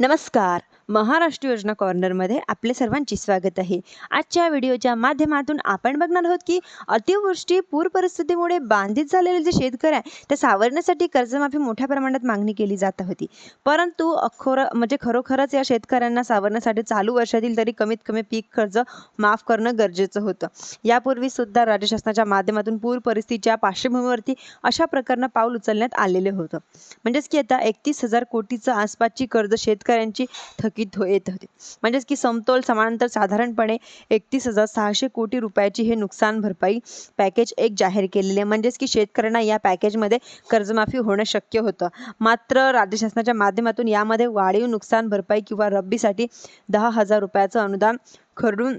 नमस्कार. महाराष्ट्र योजना कॉर्नरमध्ये आपले सर्वांचे स्वागत आहे. आजच्या व्हिडिओच्या माध्यमातून आपण बघणार आहोत की अतिवृष्टी पूर परिस्थितीमुळे बाधित झालेले जे शेतकरी आहे ते सावरण्यासाठी कर्जमाफी मोठ्या प्रमाणात मागणी केली जात होती. परंतु अखोर म्हणजे खरोखरच या शेतकऱ्यांना सावरण्यासाठी चालू वर्षातील तरी कमीत कमी पीक कर्ज माफ करणं गरजेचं होतं. यापूर्वी सुद्धा राज्य शासनाच्या माध्यमातून पूर परिस्थितीच्या पार्श्वभूमीवरती अशा प्रकारनं पाऊल उचलण्यात आलेले होतं. म्हणजेच की आता एकतीस हजार कोटीचं आसपासची कर्ज शेतकऱ्यांची थकी थकीत येत होती. म्हणजेच की समतोल समांतर साधारणपणे एकतीस हजार सहाशे कोटी रुपयाची हे नुकसान भरपाई पॅकेज एक जाहीर केलेले आहे. म्हणजेच की शेतकऱ्यांना या पॅकेजमध्ये कर्जमाफी होणं शक्य होतं. मात्र राज्य शासनाच्या माध्यमातून यामध्ये वाढीव नुकसान भरपाई किंवा रब्बीसाठी दहा हजार रुपयाचं अनुदान खरडून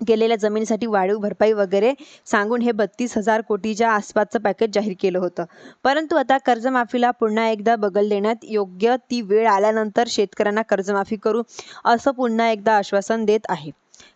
केलेल्या जमिनीसाठी वाढीव भरपाई वगैरे सांगून हे बत्तीस हजार कोटीच्या आसपासचं पॅकेज जाहीर केलं होतं. परंतु आता कर्जमाफीला पुन्हा एकदा बगल देण्यात योग्य ती वेळ आल्यानंतर शेतकऱ्यांना कर्जमाफी करू असं पुन्हा एकदा आश्वासन देत आहे.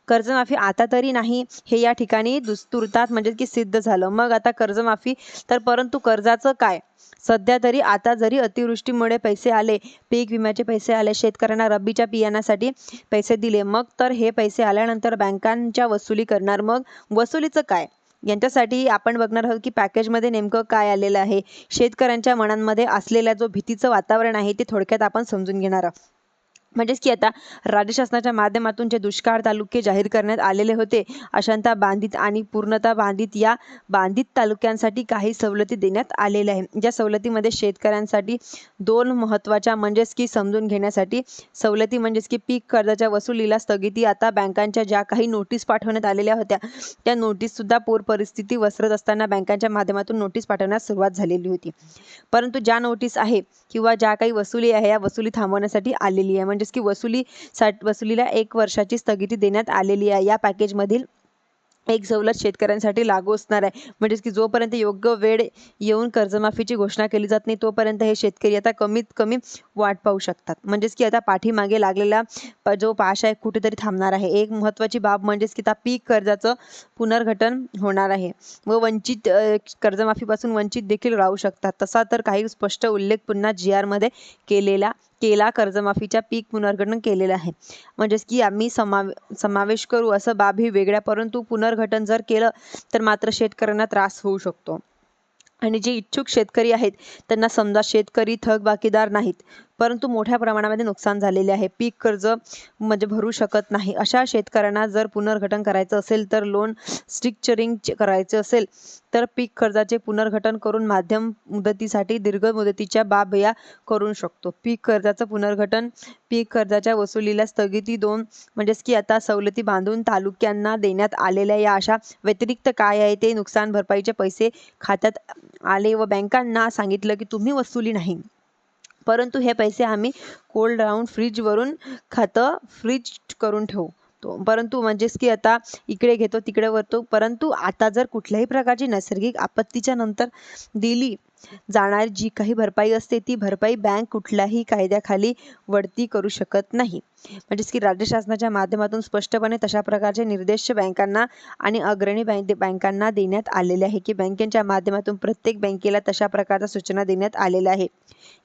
कर्जमाफी आता तरी नाही. हे या ठिकाणी दुस्तुरतात म्हणजे की सिद्ध झालं. मग आता कर्जमाफी तर परंतु कर्जाचं काय? सध्या तरी आता जरी अतिवृष्टीमुळे पैसे आले पीक विम्याचे पैसे आले शेतकऱ्यांना रब्बीच्या बियाण्यासाठी पैसे दिले मग तर हे पैसे आल्यानंतर बँकांच्या वसुली करणार. मग वसुलीचं काय? यांच्यासाठी आपण बघणार आहोत की पॅकेजमध्ये नेमकं काय आलेलं आहे. शेतकऱ्यांच्या मनांमध्ये असलेल्या जो भीतीचं वातावरण आहे ते थोडक्यात आपण समजून घेणार आहोत. म्हणजेच की आता राज्य शासनाच्या माध्यमातून जे दुष्काळ तालुके जाहीर करण्यात आलेले होते अशांता बांधित आणि पूर्णता बांधित या बांधित तालुक्यांसाठी काही सवलती देण्यात आलेल्या आहे ज्या सवलतीमध्ये शेतकऱ्यांसाठी दोन महत्त्वाच्या म्हणजेच की समजून घेण्यासाठी सवलती म्हणजेच की पीक कर्जाच्या वसुलीला स्थगिती आता बँकांच्या ज्या काही नोटीस पाठवण्यात आलेल्या होत्या त्या नोटीससुद्धा पूर परिस्थिती वसरत असताना बँकांच्या माध्यमातून नोटीस पाठवण्यास सुरुवात झालेली होती. परंतु ज्या नोटीस आहे किंवा ज्या काही वसुली आहे या वसुली थांबवण्यासाठी आलेली आहे. म्हणजेच की वसुली सा वसुलीला एक वर्षाची स्थगिती देण्यात आलेली आहे. या पॅकेजमधील एक सवलत शेतकऱ्यांसाठी लागू असणार आहे. म्हणजेच की जोपर्यंत योग्य वेळ येऊन कर्जमाफीची घोषणा केली जात नाही तोपर्यंत हे शेतकरी आता कमीत कमी वाट पाहू शकतात. म्हणजेच की आता पाठीमागे लागलेला प- जो पाश आहे कुठेतरी थांबणार आहे. एक महत्त्वाची बाब म्हणजेच की आता पीक कर्जाचं पुनर्गठन होणार आहे. व वंचित कर्जमाफीपासून वंचित देखील राहू शकतात. तसा तर काही स्पष्ट उल्लेख पुन्हा जी आरमध्ये केलेला केला कर्जमाफीच्या पीक पुनर्गठन केलेलं आहे. म्हणजेच की आम्ही समावे समावेश करू असं बाब ही वेगळ्या परंतु पुनर्गठन जर केलं तर मात्र शेतकऱ्यांना त्रास होऊ शकतो. आणि जे इच्छुक शेतकरी आहेत त्यांना समजा शेतकरी थकबाकीदार नाहीत. परंतु मोठ्या प्रमाणामध्ये नुकसान झालेले आहे. पीक कर्ज म्हणजे भरू शकत नाही. अशा शेतकऱ्यांना जर पुनर्गठन करायचं असेल तर लोन स्ट्रिक्चरिंग करायचं असेल तर पीक कर्जाचे पुनर्गठन करून माध्यम मुदतीसाठी दीर्घ मुदतीच्या बाब या करू शकतो. पीक कर्जाचं पुनर्गठन पीक कर्जाच्या वसुलीला स्थगिती दोन म्हणजेच की आता सवलती बांधून तालुक्यांना देण्यात आलेल्या या अशा व्यतिरिक्त काय आहे ते नुकसान भरपाईचे पैसे खात्यात आले व बँकांना सांगितलं की तुम्ही वसुली नाही. परंतु हे पैसे आम्ही कोल्ड राहून फ्रीजवरून खातं फ्रीज करून ठेवू. तो परंतु म्हणजेच की आता इकडे घेतो तिकडे वरतो. परंतु आता जर कुठल्याही प्रकारची नैसर्गिक आपत्तीच्या नंतर दिली जाणारी जी काही भरपाई असते ती भरपाई बँक कुठल्याही कायद्याखाली वळती करू शकत नाही. म्हणजेच की राज्य शासनाच्या माध्यमातून स्पष्टपणे तशा प्रकारचे निर्देश बँकांना आणि अग्रणी बँक बँकांना देण्यात आलेले आहे की बँकेच्या माध्यमातून प्रत्येक बँकेला तशा प्रकारच्या सूचना देण्यात आलेल्या आहे.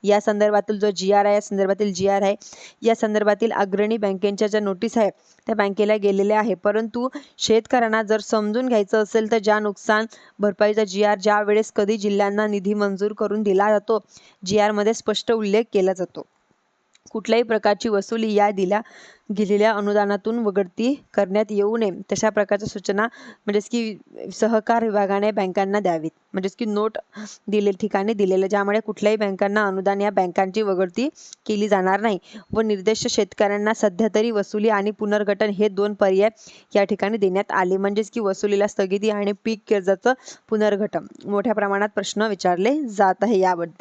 या संदर्भातील जो जी आर आहे या संदर्भातील जी आर आहे या संदर्भातील अग्रणी बँकेच्या ज्या नोटीस आहे त्या बँकेला गेलेल्या आहे. परंतु शेतकऱ्यांना जर समजून घ्यायचं असेल तर ज्या नुकसान भरपाईचा जी आर ज्या वेळेस कधी जिल्ह्यांना निधी मंजूर करून दिला जातो. जी आरमध्ये स्पष्ट उल्लेख केला जातो. कुठल्याही प्रकारची वसुली या दिल्या गेलेल्या अनुदानातून वगळती करण्यात येऊ नये तशा प्रकारच्या सूचना म्हणजेच की सहकार विभागाने बँकांना द्यावीत. म्हणजेच की नोट दिले ठिकाणी दिलेलं ज्यामुळे कुठल्याही बँकांना अनुदान या बँकांची वगळती केली जाणार नाही व निर्देश शेतकऱ्यांना सध्या तरी वसुली आणि पुनर्गठन हे दोन पर्याय या ठिकाणी देण्यात आले. म्हणजेच की वसुलीला स्थगिती आणि पीक कर्जाचं पुनर्गठन. मोठ्या प्रमाणात प्रश्न विचारले जात आहे याबद्दल.